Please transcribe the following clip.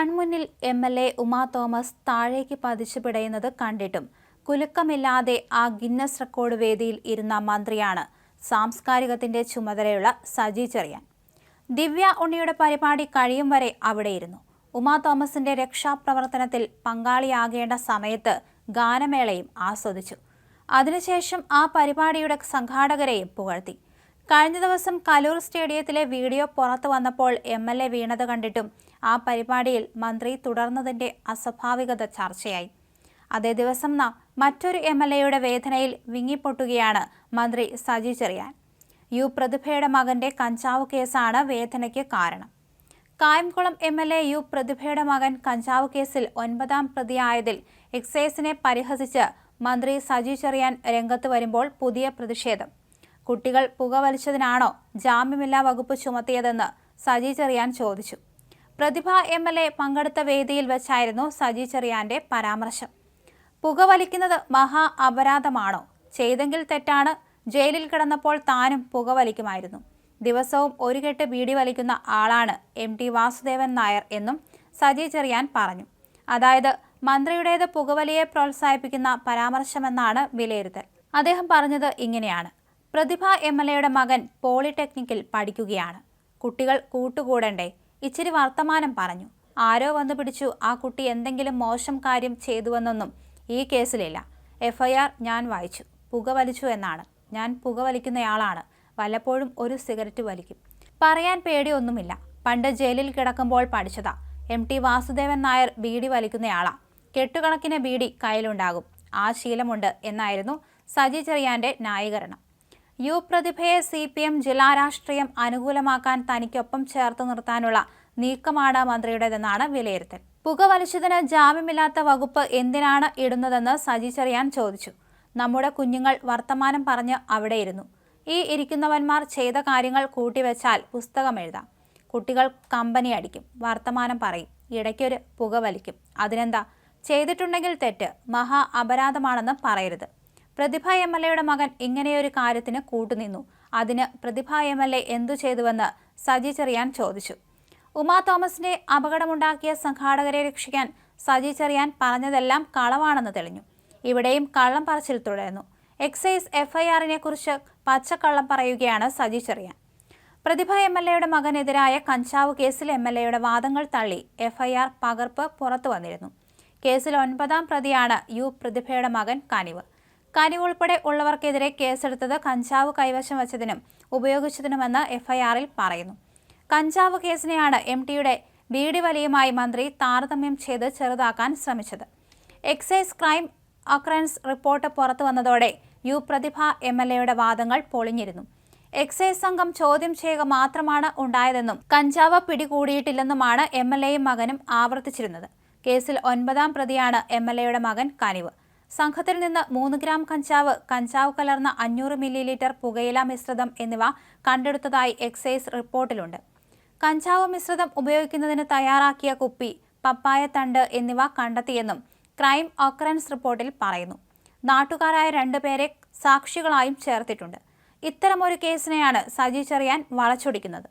കൺമുന്നിൽ M L A Uma Thomas താഴേക്ക് പതിച്ചു പിടയുന്നത് കണ്ടിട്ടും കുലുക്കമില്ലാതെ ആ ഗിന്നസ് റെക്കോർഡ് വേദിയിൽ ഇരുന്ന മന്ത്രിയാണ്. സാംസ്കാരികത്തിന്റെ ചുമതലയുള്ള സജി ചെറിയാൻ. ദിവ്യ ഉണ്ണിയുടെ പരിപാടി കഴിയും വരെ അവിടെയിരുന്നു. ഉമാ തോമസിന്റെ രക്ഷാപ്രവർത്തനത്തിൽ പങ്കാളിയാകേണ്ട സമയത്ത് ഗാനമേളയും ആസ്വദിച്ചു. അതിനുശേഷം ആ പരിപാടിയുടെ സംഘാടകരെയും പുകഴ്ത്തി. കഴിഞ്ഞ ദിവസം കലൂർ സ്റ്റേഡിയത്തിലെ വീഡിയോ പുറത്തു വന്നപ്പോൾ എം എൽ എ വീണത് കണ്ടിട്ടും ആ പരിപാടിയിൽ മന്ത്രി തുടർന്നതിന്റെ അസ്വാഭാവികത ചർച്ചയായി. അതേ ദിവസം ന മറ്റൊരു എം എൽ എയുടെ വേദനയിൽ വിങ്ങിപ്പൊട്ടുകയാണ് മന്ത്രി സജി ചെറിയാൻ. യു പ്രതിഭയുടെ മകന്റെ കഞ്ചാവ് കേസാണ് വേദനയ്ക്ക് കാരണം. Kayamkulam M L A U പ്രതിഭയുടെ മകൻ കഞ്ചാവ് കേസിൽ ഒൻപതാം പ്രതിയായതിൽ എക്സൈസിനെ പരിഹസിച്ച് മന്ത്രി സജി ചെറിയാൻ രംഗത്ത് വരുമ്പോൾ പുതിയ പ്രതിഷേധം. കുട്ടികൾ പുകവലിച്ചതിനാണോ ജാമ്യമില്ലാ വകുപ്പ് ചുമത്തിയതെന്ന് സജി ചെറിയാൻ ചോദിച്ചു. പ്രതിഭ എം എൽ എ പങ്കെടുത്ത വേദിയിൽ വെച്ചായിരുന്നു സജി ചെറിയാന്റെ പരാമർശം. പുകവലിക്കുന്നത് മഹാ അപരാധമാണോ? ചെയ്തെങ്കിൽ തെറ്റാണ്. ജയിലിൽ കിടന്നപ്പോൾ താനും പുകവലിക്കുമായിരുന്നു ദിവസവും ഒരു കെട്ട് ബീഡി വലിക്കുന്ന ആളാണ് എം ടി വാസുദേവൻ നായർ എന്നും സജി ചെറിയാൻ പറഞ്ഞു. അതായത് മന്ത്രിയുടേത് പുകവലിയെ പ്രോത്സാഹിപ്പിക്കുന്ന പരാമർശമെന്നാണ് വിലയിരുത്തൽ. അദ്ദേഹം പറഞ്ഞത് ഇങ്ങനെയാണ്. പ്രതിഭ എം എൽ എയുടെ മകൻ പോളിടെക്നിക്കിൽ പഠിക്കുകയാണ്. കുട്ടികൾ കൂട്ടുകൂടണ്ടേ? ഇച്ചിരി വർത്തമാനം പറഞ്ഞു. ആരോ വന്നു പിടിച്ചു ആ കുട്ടി എന്തെങ്കിലും മോശം കാര്യം ചെയ്തുവെന്നൊന്നും ഈ കേസിലില്ല. എഫ്ഐആർ ഞാൻ വായിച്ചു. പുക വലിച്ചു എന്നാണ്. ഞാൻ പുക വലിക്കുന്നയാളാണ്. വല്ലപ്പോഴും ഒരു സിഗരറ്റ് വലിക്കും. പറയാൻ പേടിയൊന്നുമില്ല. പണ്ട് ജയിലിൽ കിടക്കുമ്പോൾ പഠിച്ചതാ. എം ടി വാസുദേവൻ നായർ ബീഡി വലിക്കുന്നയാളാ. കെട്ടുകണക്കിന് ബീഡി കയ്യിലുണ്ടാകും. ആ ശീലമുണ്ട് എന്നായിരുന്നു സജി ചെറിയാന്റെ ന്യായീകരണം. യു പ്രതിഭയെ സി പി എം ജില്ലാ രാഷ്ട്രീയം അനുകൂലമാക്കാൻ തനിക്കൊപ്പം ചേർത്ത് നിർത്താനുള്ള നീക്കമാണ് മന്ത്രിയുടേതെന്നാണ് വിലയിരുത്തൽ. പുകവലിച്ചതിന് ജാമ്യമില്ലാത്ത വകുപ്പ് എന്തിനാണ് ഇടുന്നതെന്ന് സജി ചെറിയാൻ ചോദിച്ചു. നമ്മുടെ കുഞ്ഞുങ്ങൾ വർത്തമാനം പറഞ്ഞ് അവിടെയിരുന്നു. ഈ ഇരിക്കുന്നവന്മാർ ചെയ്ത കാര്യങ്ങൾ കൂട്ടിവെച്ചാൽ പുസ്തകം എഴുതാം. കുട്ടികൾ കമ്പനി അടിക്കും. വർത്തമാനം പറയും. ഇടയ്ക്കൊരു പുക വലിക്കും. അതിനെന്താ? ചെയ്തിട്ടുണ്ടെങ്കിൽ തെറ്റ്. മഹാ അപരാധമാണെന്ന് പറയരുത്. പ്രതിഭ എം എൽ എയുടെ മകൻ ഇങ്ങനെയൊരു കാര്യത്തിന് കൂട്ടുനിന്നു. അതിന് പ്രതിഭ എം എൽ എ എന്തു ചെയ്തുവെന്ന് സജി ചെറിയാൻ ചോദിച്ചു. ഉമാ തോമസിന്റെ അപകടമുണ്ടാക്കിയ സംഘാടകരെ രക്ഷിക്കാൻ സജി ചെറിയാൻ പറഞ്ഞതെല്ലാം കളവാണെന്ന് തെളിഞ്ഞു. ഇവിടെയും കള്ളം പറച്ചിൽ തുടരുന്നു. എക്സൈസ് എഫ്ഐആറിനെ കുറിച്ച് പച്ചക്കള്ളം പറയുകയാണ് സജി ചെറിയാൻ. പ്രതിഭ എം എൽ എയുടെ മകനെതിരായ കഞ്ചാവ് കേസിൽ എം എൽ എയുടെ വാദങ്ങൾ തള്ളി എഫ്ഐആർ പകർപ്പ് പുറത്തു വന്നിരുന്നു. കേസിൽ ഒൻപതാം പ്രതിയാണ് യു പ്രതിഭയുടെ മകൻ കനിവ്. കനിവ് ഉൾപ്പെടെ ഉള്ളവർക്കെതിരെ കേസെടുത്തത് കഞ്ചാവ് കൈവശം വച്ചതിനും ഉപയോഗിച്ചതിനുമെന്ന് എഫ്ഐആറിൽ പറയുന്നു. കഞ്ചാവ് കേസിനെയാണ് എം ടിയുടെ ബീഡി വലിയുമായി മന്ത്രി താരതമ്യം ചെയ്ത് ചെറുതാക്കാൻ ശ്രമിച്ചത്. എക്സൈസ് ക്രൈം അക്രൻസ് റിപ്പോർട്ട് പുറത്തു വന്നതോടെ യു പ്രതിഭ എം എൽ എയുടെ വാദങ്ങൾ പൊളിഞ്ഞിരുന്നു. എക്സൈസ് സംഘം ചോദ്യം ചെയ്യുക മാത്രമാണ് ഉണ്ടായതെന്നും കഞ്ചാവ് പിടികൂടിയിട്ടില്ലെന്നുമാണ് എം എൽ എയും മകനും ആവർത്തിച്ചിരുന്നത്. കേസിൽ ഒൻപതാം പ്രതിയാണ് എം എൽ എയുടെ മകൻ കനിവ്. സംഘത്തിൽ നിന്ന് മൂന്ന് ഗ്രാം കഞ്ചാവ് കഞ്ചാവ് കലർന്ന അഞ്ഞൂറ് മില്ലി ലിറ്റർ പുകയില മിശ്രിതം എന്നിവ കണ്ടെടുത്തതായി എക്സൈസ് റിപ്പോർട്ടിലുണ്ട്. കഞ്ചാവ് മിശ്രിതം ഉപയോഗിക്കുന്നതിന് തയ്യാറാക്കിയ കുപ്പി പപ്പായ തണ്ട് എന്നിവ കണ്ടെത്തിയെന്നും ക്രൈം ഓക്കറൻസ് റിപ്പോർട്ടിൽ പറയുന്നു. നാട്ടുകാരായ രണ്ടുപേരെ സാക്ഷികളായും ചേർത്തിട്ടുണ്ട്. ഇത്തരമൊരു കേസിനെയാണ് സജി ചെറിയാൻ വളച്ചൊടിക്കുന്നത്.